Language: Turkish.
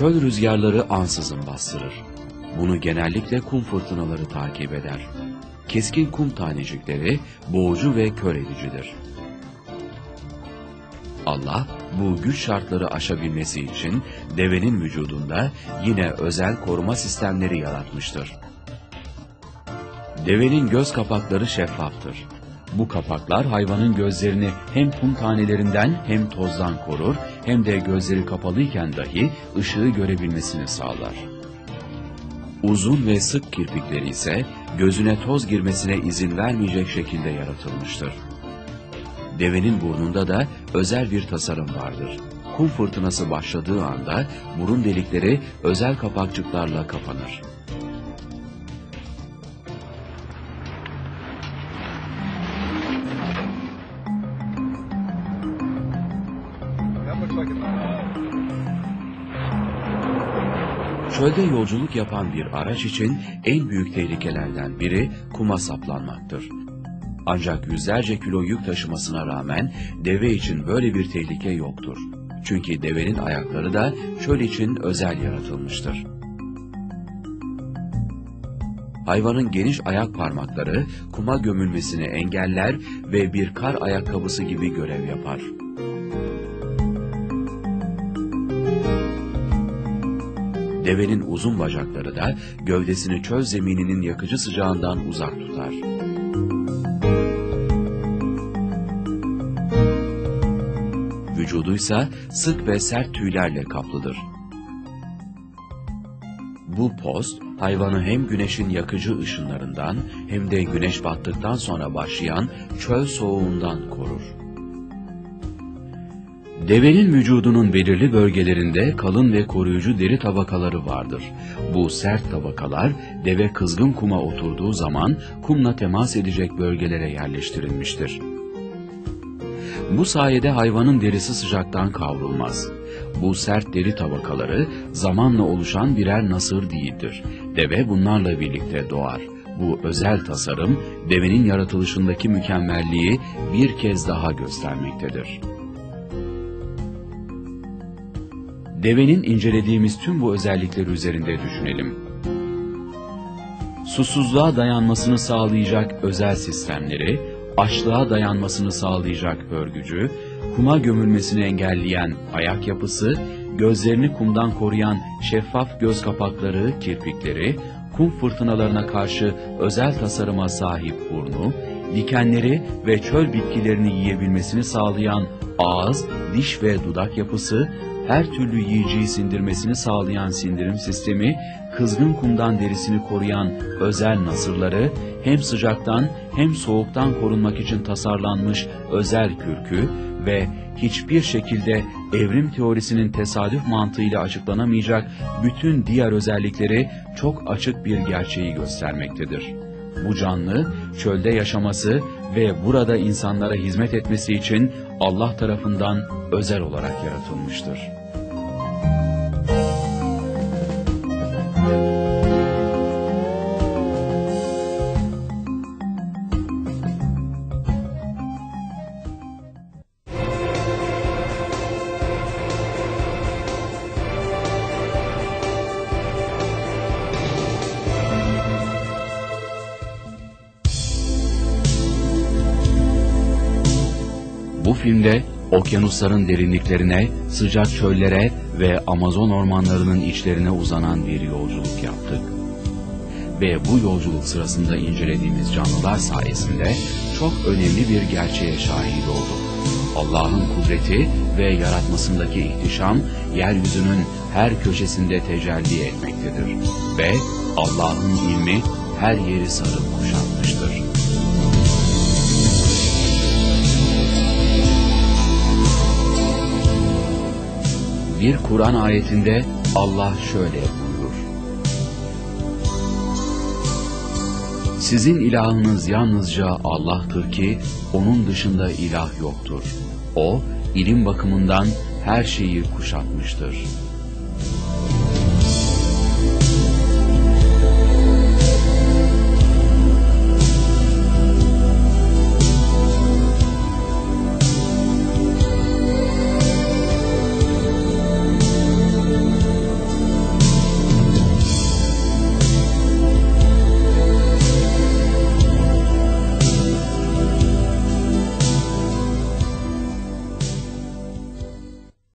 Çöl rüzgarları ansızın bastırır. Bunu genellikle kum fırtınaları takip eder. Keskin kum tanecikleri boğucu ve kör edicidir. Allah bu güç şartları aşabilmesi için devenin vücudunda yine özel koruma sistemleri yaratmıştır. Devenin göz kapakları şeffaftır. Bu kapaklar hayvanın gözlerini hem kum tanelerinden hem tozdan korur hem de gözleri kapalıyken dahi ışığı görebilmesini sağlar. Uzun ve sık kirpikleri ise gözüne toz girmesine izin vermeyecek şekilde yaratılmıştır. Devenin burnunda da özel bir tasarım vardır. Kum fırtınası başladığı anda burun delikleri özel kapakçıklarla kapanır. Çölde yolculuk yapan bir araç için en büyük tehlikelerden biri kuma saplanmaktır. Ancak yüzlerce kilo yük taşımasına rağmen deve için böyle bir tehlike yoktur. Çünkü devenin ayakları da çöl için özel yaratılmıştır. Hayvanın geniş ayak parmakları kuma gömülmesini engeller ve bir kar ayakkabısı gibi görev yapar. Devenin uzun bacakları da gövdesini çöl zemininin yakıcı sıcağından uzak tutar. Vücuduysa sık ve sert tüylerle kaplıdır. Bu post hayvanı hem güneşin yakıcı ışınlarından hem de güneş battıktan sonra başlayan çöl soğuğundan korur. Devenin vücudunun belirli bölgelerinde kalın ve koruyucu deri tabakaları vardır. Bu sert tabakalar deve kızgın kuma oturduğu zaman kumla temas edecek bölgelere yerleştirilmiştir. Bu sayede hayvanın derisi sıcaktan kavrulmaz. Bu sert deri tabakaları zamanla oluşan birer nasır değildir. Deve bunlarla birlikte doğar. Bu özel tasarım devenin yaratılışındaki mükemmelliği bir kez daha göstermektedir. Devenin incelediğimiz tüm bu özellikleri üzerinde düşünelim. Susuzluğa dayanmasını sağlayacak özel sistemleri, açlığa dayanmasını sağlayacak örgücü, kuma gömülmesini engelleyen ayak yapısı, gözlerini kumdan koruyan şeffaf göz kapakları, kirpikleri, kum fırtınalarına karşı özel tasarıma sahip burnu, dikenleri ve çöl bitkilerini yiyebilmesini sağlayan ağız, diş ve dudak yapısı, her türlü yiyeceği sindirmesini sağlayan sindirim sistemi, kızgın kumdan derisini koruyan özel nasırları, hem sıcaktan hem soğuktan korunmak için tasarlanmış özel kürkü ve hiçbir şekilde evrim teorisinin tesadüf mantığıyla açıklanamayacak bütün diğer özellikleri çok açık bir gerçeği göstermektedir. Bu canlı çölde yaşaması ve burada insanlara hizmet etmesi için Allah tarafından özel olarak yaratılmıştır. Bu filmde okyanusların derinliklerine, sıcak çöllere ve Amazon ormanlarının içlerine uzanan bir yolculuk yaptık. Ve bu yolculuk sırasında incelediğimiz canlılar sayesinde çok önemli bir gerçeğe şahit olduk. Allah'ın kudreti ve yaratmasındaki ihtişam yeryüzünün her köşesinde tecelli etmektedir. Ve Allah'ın ilmi her yeri sarıp kuşatmıştır. Bir Kur'an ayetinde Allah şöyle buyurur. Sizin ilahınız yalnızca Allah'tır ki onun dışında ilah yoktur. O ilim bakımından her şeyi kuşatmıştır.